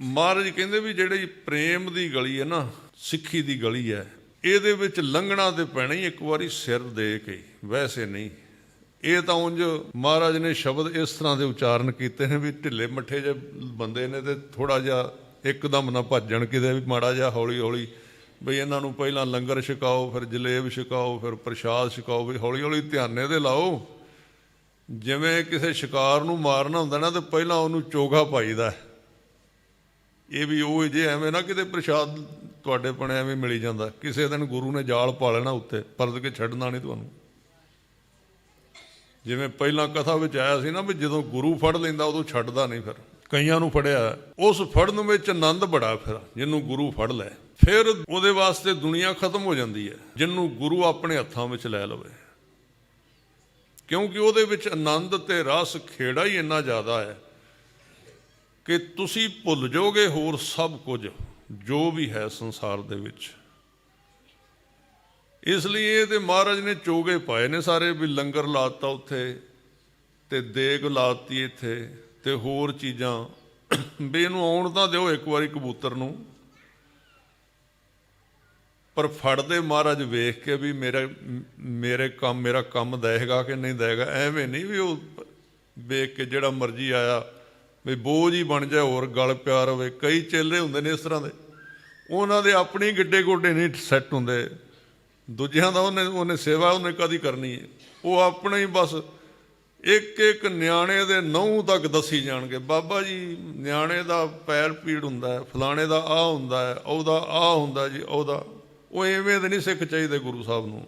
ਮਹਾਰਾਜ ਕਹਿੰਦੇ ਵੀ ਜਿਹੜੀ ਪ੍ਰੇਮ ਦੀ ਗਲੀ ਹੈ ਨਾ, ਸਿੱਖੀ ਦੀ ਗਲੀ ਹੈ, ਇਹਦੇ ਵਿੱਚ ਲੰਘਣਾ ਤੇ ਪੈਣਾ ਹੀ ਇੱਕ ਵਾਰੀ ਸਿਰ ਦੇ ਕੇ, ਵੈਸੇ ਨਹੀਂ ਇਹ ਤਾਂ ਉਂਝ ਮਹਾਰਾਜ ਨੇ ਸ਼ਬਦ ਇਸ ਤਰ੍ਹਾਂ ਦੇ ਉਚਾਰਨ ਕੀਤੇ ਨੇ ਵੀ ਢਿੱਲੇ ਮੱਠੇ ਜੇ ਬੰਦੇ ਨੇ ਤੇ ਥੋੜਾ ਜਿਹਾ ਇੱਕਦਮ ਨਾ ਭੱਜਣ ਕਿਤੇ ਵੀ ਮਾੜਾ ਜਿਹਾ ਹੌਲੀ ਹੌਲੀ ਬਈ ਇਹਨਾਂ ਨੂੰ ਪਹਿਲਾਂ ਲੰਗਰ ਛਕਾਓ, ਫਿਰ ਜਲੇਬ ਛਕਾਓ, ਫਿਰ ਪ੍ਰਸ਼ਾਦ ਛਕਾਓ, ਵੀ ਹੌਲੀ ਹੌਲੀ ਧਿਆਨੇ ਦੇ ਲਾਓ ਜਿਵੇਂ ਕਿਸੇ ਸ਼ਿਕਾਰ ਨੂੰ ਮਾਰਨਾ ਹੁੰਦਾ ਨਾ, ਤੇ ਪਹਿਲਾਂ ਉਹਨੂੰ ਚੋਗਾ ਪਾਈਦਾ ਹੈ। ਇਹ ਵੀ ਉਹ ਜੇ ਐਵੇਂ ਨਾ ਕਿਤੇ ਪ੍ਰਸ਼ਾਦ ਤੁਹਾਡੇ ਪਣੇ ਐਵੇਂ ਮਿਲੀ ਜਾਂਦਾ। ਕਿਸੇ ਦਿਨ ਗੁਰੂ ਨੇ ਜਾਲ ਪਾ ਲੈਣਾ ਉੱਤੇ ਪਰਦ ਕੇ ਛੱਡਣਾ ਨਹੀਂ ਤੁਹਾਨੂੰ। ਜਿਵੇਂ ਪਹਿਲਾਂ ਕਥਾ ਵਿੱਚ ਆਇਆ ਸੀ ਨਾ ਵੀ ਜਦੋਂ ਗੁਰੂ ਫੜ ਲੈਂਦਾ ਉਦੋਂ ਛੱਡਦਾ ਨਹੀਂ ਫਿਰ। ਕਈਆਂ ਨੂੰ ਫੜਿਆ। ਉਸ ਫੜਨ ਵਿੱਚ ਆਨੰਦ ਬੜਾ ਫਿਰ, ਜਿਹਨੂੰ ਗੁਰੂ ਫੜ ਲੈ। ਫਿਰ ਉਹਦੇ ਵਾਸਤੇ ਦੁਨੀਆ ਖਤਮ ਹੋ ਜਾਂਦੀ ਹੈ, ਜਿਹਨੂੰ ਗੁਰੂ ਆਪਣੇ ਹੱਥਾਂ ਵਿੱਚ ਲੈ ਲਵੇ। ਕਿਉਂਕਿ ਉਹਦੇ ਵਿੱਚ ਆਨੰਦ ਤੇ ਰਸ ਖੇੜਾ ਹੀ ਇੰਨਾ ਜ਼ਿਆਦਾ ਹੈ ਕਿ ਤੁਸੀਂ ਭੁੱਲ ਜਾਓਗੇ ਹੋਰ ਸਭ ਕੁਝ, ਜੋ ਵੀ ਹੈ ਸੰਸਾਰ ਦੇ ਵਿੱਚ। ਇਸ ਲਈ ਇਹ ਤੇ ਮਹਾਰਾਜ ਨੇ ਚੋਗੇ ਪਾਏ ਨੇ ਸਾਰੇ ਵੀ ਲੰਗਰ ਲਾਤਾ ਉੱਥੇ, ਤੇ ਦੇਗ ਲਾਤੀ ਇੱਥੇ, ਤੇ ਹੋਰ ਚੀਜ਼ਾਂ। ਵੀ ਇਹਨੂੰ ਆਉਣ ਤਾਂ ਦਿਓ ਇੱਕ ਵਾਰੀ ਕਬੂਤਰ ਨੂੰ। ਪਰ ਫੜਦੇ ਮਹਾਰਾਜ ਵੇਖ ਕੇ ਵੀ ਮੇਰਾ, ਮੇਰੇ ਕੰਮ, ਮੇਰਾ ਕੰਮ ਦੇਗਾ ਕਿ ਨਹੀਂ ਦੇਗਾ ਐਵੇਂ ਨਹੀਂ ਵੀ ਉਹ ਵੇਖ ਕੇ ਜਿਹੜਾ ਮਰਜ਼ੀ ਆਇਆ ਵੀ ਬੋਝ ਹੀ ਬਣ ਜਾਏ, ਹੋਰ ਗਲ ਪਿਆਰ ਹੋਵੇ। ਕਈ ਚੇਲੇ ਹੁੰਦੇ ਨੇ ਇਸ ਤਰ੍ਹਾਂ ਦੇ। ਉਹਨਾਂ ਦੇ ਆਪਣੇ ਗਿੱਡੇ ਗੋਡੇ ਨਹੀਂ ਸੈੱਟ ਹੁੰਦੇ। ਦੂਜਿਆਂ ਦਾ ਉਹਨੇ ਉਹਨੇ ਸੇਵਾ ਉਹਨੇ ਕਦੀ ਕਰਨੀ ਹੈ? ਉਹ ਆਪਣੇ ਹੀ ਬਸ ਇੱਕ ਇੱਕ ਨਿਆਣੇ ਦੇ ਨਹੁੰ ਤੱਕ ਦੱਸੀ ਜਾਣਗੇ। ਬਾਬਾ ਜੀ, ਨਿਆਣੇ ਦਾ ਪੈਰ ਪੀੜ ਹੁੰਦਾ ਹੈ, ਫਲਾਣੇ ਦਾ ਆ ਹੁੰਦਾ ਹੈ, ਉਹਦਾ ਆ ਹੁੰਦਾ ਜੀ, ਉਹਦਾ। ਉਹ ਐਵੇਂ ਦੇ ਨਹੀਂ ਸਿੱਖ ਚਾਹੀਦੇ ਗੁਰੂ ਸਾਹਿਬ ਨੂੰ।